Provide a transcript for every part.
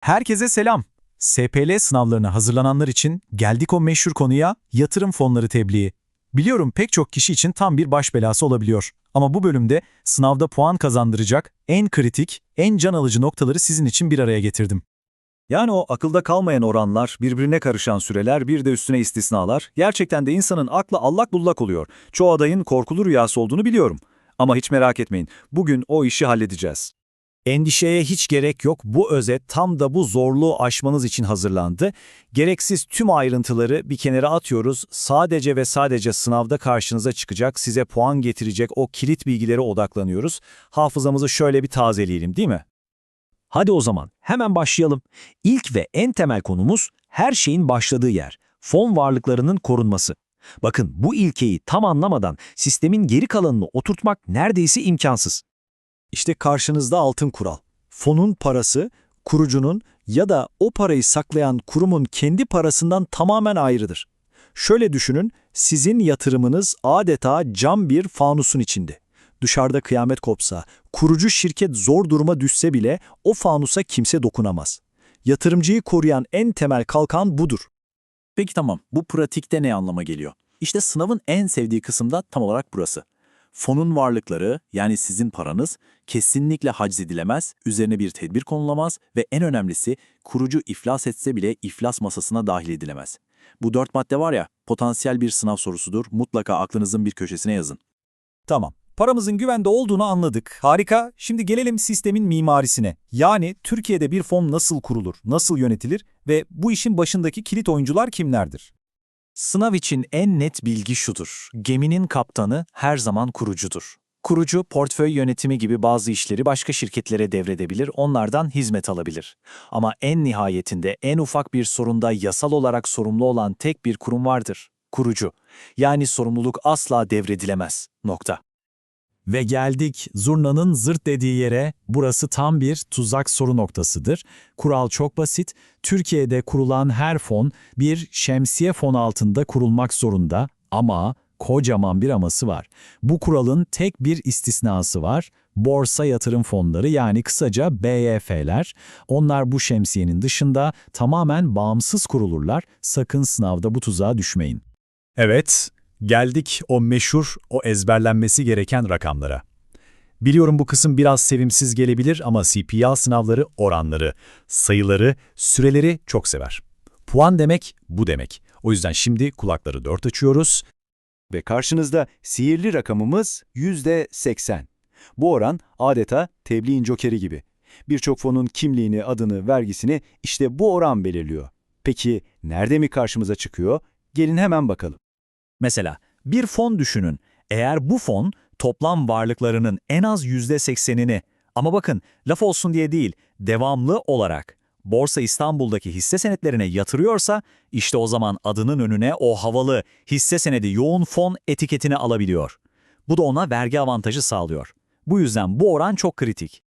Herkese selam. SPL sınavlarına hazırlananlar için geldik o meşhur konuya yatırım fonları tebliği. Biliyorum pek çok kişi için tam bir baş belası olabiliyor. Ama bu bölümde sınavda puan kazandıracak en kritik, en can alıcı noktaları sizin için bir araya getirdim. Yani o akılda kalmayan oranlar, birbirine karışan süreler, bir de üstüne istisnalar, gerçekten de insanın aklı allak bullak oluyor. Çoğu adayın korkulu rüyası olduğunu biliyorum. Ama hiç merak etmeyin, bugün o işi halledeceğiz. Endişeye hiç gerek yok. Bu özet tam da bu zorluğu aşmanız için hazırlandı. Gereksiz tüm ayrıntıları bir kenara atıyoruz. Sadece ve sadece sınavda karşınıza çıkacak, size puan getirecek o kilit bilgilere odaklanıyoruz. Hafızamızı şöyle bir tazeleyelim değil mi? Hadi o zaman hemen başlayalım. İlk ve en temel konumuz her şeyin başladığı yer. Fon varlıklarının korunması. Bakın bu ilkeyi tam anlamadan sistemin geri kalanını oturtmak neredeyse imkansız. İşte karşınızda altın kural. Fonun parası, kurucunun ya da o parayı saklayan kurumun kendi parasından tamamen ayrıdır. Şöyle düşünün, sizin yatırımınız adeta cam bir fanusun içinde. Dışarıda kıyamet kopsa, kurucu şirket zor duruma düşse bile o fanusa kimse dokunamaz. Yatırımcıyı koruyan en temel kalkan budur. Peki tamam, bu pratikte ne anlama geliyor? İşte sınavın en sevdiği kısım da tam olarak burası. Fonun varlıkları, yani sizin paranız, kesinlikle haczedilemez, üzerine bir tedbir konulamaz ve en önemlisi kurucu iflas etse bile iflas masasına dahil edilemez. Bu dört madde var ya, potansiyel bir sınav sorusudur, mutlaka aklınızın bir köşesine yazın. Tamam. Paramızın güvende olduğunu anladık. Harika. Şimdi gelelim sistemin mimarisine. Yani Türkiye'de bir fon nasıl kurulur, nasıl yönetilir ve bu işin başındaki kilit oyuncular kimlerdir? Sınav için en net bilgi şudur. Geminin kaptanı her zaman kurucudur. Kurucu, portföy yönetimi gibi bazı işleri başka şirketlere devredebilir, onlardan hizmet alabilir. Ama en nihayetinde en ufak bir sorunda yasal olarak sorumlu olan tek bir kurum vardır. Kurucu. Yani sorumluluk asla devredilemez. Nokta. Ve geldik zurnanın zırt dediği yere. Burası tam bir tuzak soru noktasıdır. Kural çok basit. Türkiye'de kurulan her fon bir şemsiye fon altında kurulmak zorunda ama kocaman bir aması var. Bu kuralın tek bir istisnası var. Borsa yatırım fonları yani kısaca BYF'ler. Onlar bu şemsiyenin dışında tamamen bağımsız kurulurlar. Sakın sınavda bu tuzağa düşmeyin. Evet, geldik o meşhur, o ezberlenmesi gereken rakamlara. Biliyorum bu kısım biraz sevimsiz gelebilir ama CPA sınavları oranları, sayıları, süreleri çok sever. Puan demek bu demek. O yüzden şimdi kulakları dört açıyoruz. Ve karşınızda sihirli rakamımız %80. Bu oran adeta tebliğin jokeri gibi. Birçok fonun kimliğini, adını, vergisini işte bu oran belirliyor. Peki nerede mi karşımıza çıkıyor? Gelin hemen bakalım. Mesela bir fon düşünün. Eğer bu fon toplam varlıklarının en az %80'ini ama bakın laf olsun diye değil, devamlı olarak Borsa İstanbul'daki hisse senetlerine yatırıyorsa işte o zaman adının önüne o havalı hisse senedi yoğun fon etiketini alabiliyor. Bu da ona vergi avantajı sağlıyor. Bu yüzden bu oran çok kritik.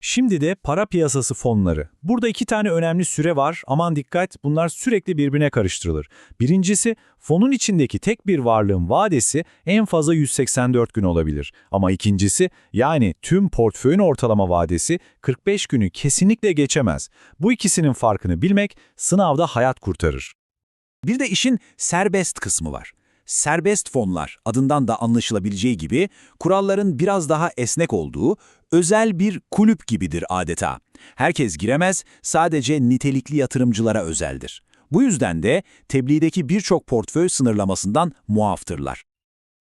Şimdi de para piyasası fonları. Burada iki tane önemli süre var. Aman dikkat bunlar sürekli birbirine karıştırılır. Birincisi fonun içindeki tek bir varlığın vadesi en fazla 184 gün olabilir. Ama ikincisi yani tüm portföyün ortalama vadesi 45 günü kesinlikle geçemez. Bu ikisinin farkını bilmek sınavda hayat kurtarır. Bir de işin serbest kısmı var. Serbest fonlar adından da anlaşılabileceği gibi kuralların biraz daha esnek olduğu özel bir kulüp gibidir adeta. Herkes giremez, sadece nitelikli yatırımcılara özeldir. Bu yüzden de tebliğdeki birçok portföy sınırlamasından muaftırlar.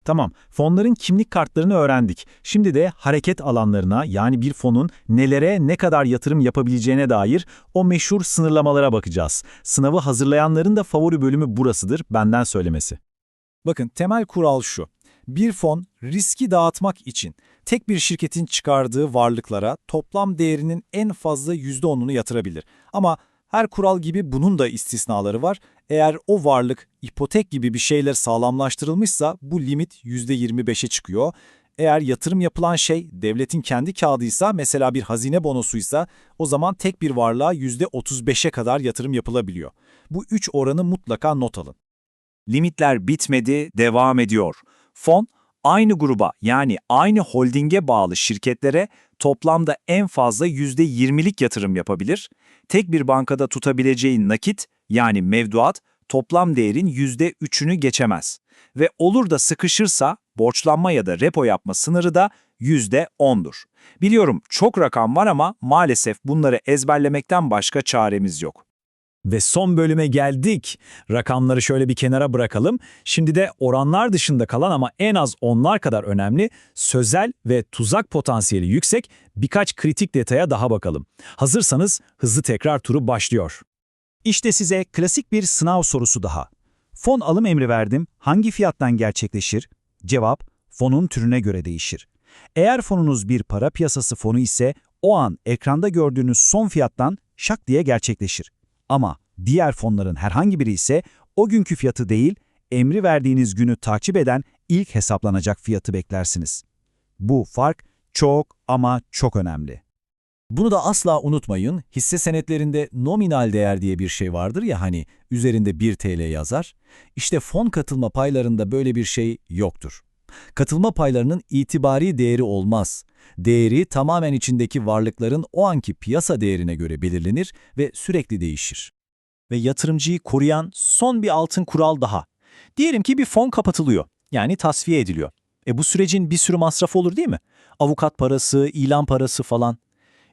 Tamam, fonların kimlik kartlarını öğrendik. Şimdi de hareket alanlarına yani bir fonun nelere ne kadar yatırım yapabileceğine dair o meşhur sınırlamalara bakacağız. Sınavı hazırlayanların da favori bölümü burasıdır, benden söylemesi. Bakın temel kural şu. Bir fon riski dağıtmak için tek bir şirketin çıkardığı varlıklara toplam değerinin en fazla %10'unu yatırabilir. Ama her kural gibi bunun da istisnaları var. Eğer o varlık ipotek gibi bir şeyler sağlamlaştırılmışsa bu limit %25'e çıkıyor. Eğer yatırım yapılan şey devletin kendi kağıdıysa mesela bir hazine bonosuysa o zaman tek bir varlığa %35'e kadar yatırım yapılabiliyor. Bu üç oranı mutlaka not alın. Limitler bitmedi, devam ediyor. Fon, aynı gruba yani aynı holdinge bağlı şirketlere toplamda en fazla %20'lik yatırım yapabilir. tek bir bankada tutabileceğin nakit yani mevduat toplam değerin %3'ünü geçemez. Ve olur da sıkışırsa borçlanma ya da repo yapma sınırı da %10'dur. Biliyorum çok rakam var ama maalesef bunları ezberlemekten başka çaremiz yok. Ve son bölüme geldik. Rakamları şöyle bir kenara bırakalım. Şimdi de oranlar dışında kalan ama en az onlar kadar önemli, sözel ve tuzak potansiyeli yüksek birkaç kritik detaya daha bakalım. Hazırsanız hızlı tekrar turu başlıyor. İşte size klasik bir sınav sorusu daha. Fon alım emri verdim, hangi fiyattan gerçekleşir? Cevap, fonun türüne göre değişir. Eğer fonunuz bir para piyasası fonu ise o an ekranda gördüğünüz son fiyattan şak diye gerçekleşir. Ama diğer fonların herhangi biri ise o günkü fiyatı değil, emri verdiğiniz günü takip eden ilk hesaplanacak fiyatı beklersiniz. Bu fark çok ama çok önemli. Bunu da asla unutmayın. Hisse senetlerinde nominal değer diye bir şey vardır ya hani üzerinde 1 TL yazar. İşte fon katılma paylarında böyle bir şey yoktur. Katılma paylarının itibari değeri olmaz. Değeri tamamen içindeki varlıkların o anki piyasa değerine göre belirlenir ve sürekli değişir. Ve yatırımcıyı koruyan son bir altın kural daha. Diyelim ki bir fon kapatılıyor. Yani tasfiye ediliyor. E bu sürecin bir sürü masrafı olur değil mi? Avukat parası, ilan parası falan.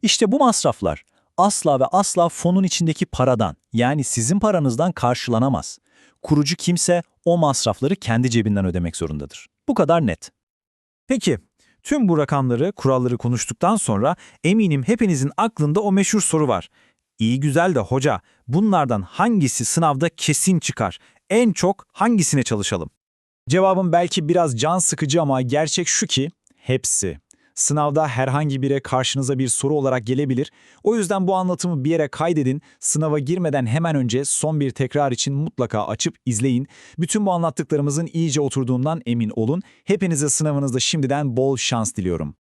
İşte bu masraflar asla ve asla fonun içindeki paradan yani sizin paranızdan karşılanamaz. Kurucu kimse o masrafları kendi cebinden ödemek zorundadır. Bu kadar net. Peki, tüm bu rakamları, kuralları konuştuktan sonra eminim hepinizin aklında o meşhur soru var. İyi güzel de hoca, bunlardan hangisi sınavda kesin çıkar? En çok hangisine çalışalım? Cevabım belki biraz can sıkıcı ama gerçek şu ki, hepsi. Sınavda herhangi biri karşınıza bir soru olarak gelebilir. O yüzden bu anlatımı bir yere kaydedin. Sınava girmeden hemen önce son bir tekrar için mutlaka açıp izleyin. Bütün bu anlattıklarımızın iyice oturduğundan emin olun. Hepinize sınavınızda şimdiden bol şans diliyorum.